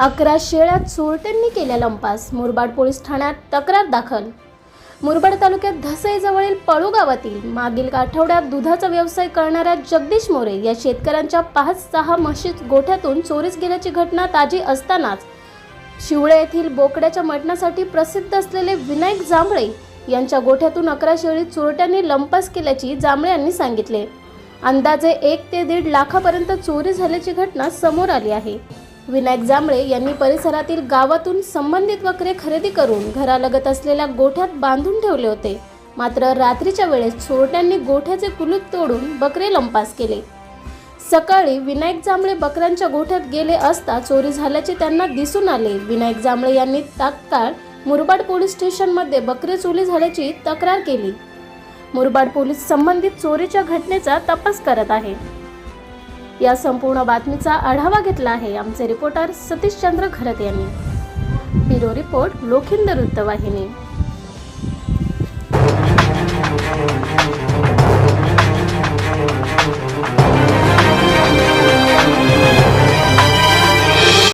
अकरा शेळ्या चोरट्यांनी केल्या लंपास. मुरबाड पोलीस ठाण्यात तक्रार दाखल. मुरबाड तालुक्यात धसईजवळील पळू गावातील मागील आठवड्यात दुधाचा व्यवसाय करणाऱ्या जगदीश मोरे या शेतकऱ्यांच्या पाच सहा म्हशी गोठ्यातून चोरीस गेल्याची घटना ताजी असतानाच शिवळे येथील बोकड्याच्या मटणासाठी प्रसिद्ध असलेले विनायक जांभळे यांच्या गोठ्यातून अकरा शेळी चोरट्यांनी लंपास केल्याची जांभळे यांनी सांगितले. अंदाजे एक ते दीड लाखापर्यंत चोरी झाल्याची घटना समोर आली आहे. विनायक जांभळे यांनी परिसरातील गावातून संबंधित बकरे खरेदी करून घरालगत असलेल्या गोठ्यात बांधून ठेवले होते. मात्र रात्रीच्या वेळेस चोरट्यांनी गोठ्याचे कुलूप तोडून बकरे लंपास केले. सकाळी विनायक जांभळे बकऱ्यांच्या गोठ्यात गेले असता चोरी झाल्याचे त्यांना दिसून आले. विनायक जांभळे यांनी तात्काळ मुरबाड पोलीस स्टेशनमध्ये बकरे चोरी झाल्याची तक्रार केली. मुरबाड पोलीस संबंधित चोरीच्या घटनेचा तपास करत आहे. या संपूर्ण बातमीचा आढावा घेतला आहे आमचे रिपोर्टर सतीशचंद्र खरत यांनी. ब्युरो रिपोर्ट लोखिंद वृत्तवाहिनी.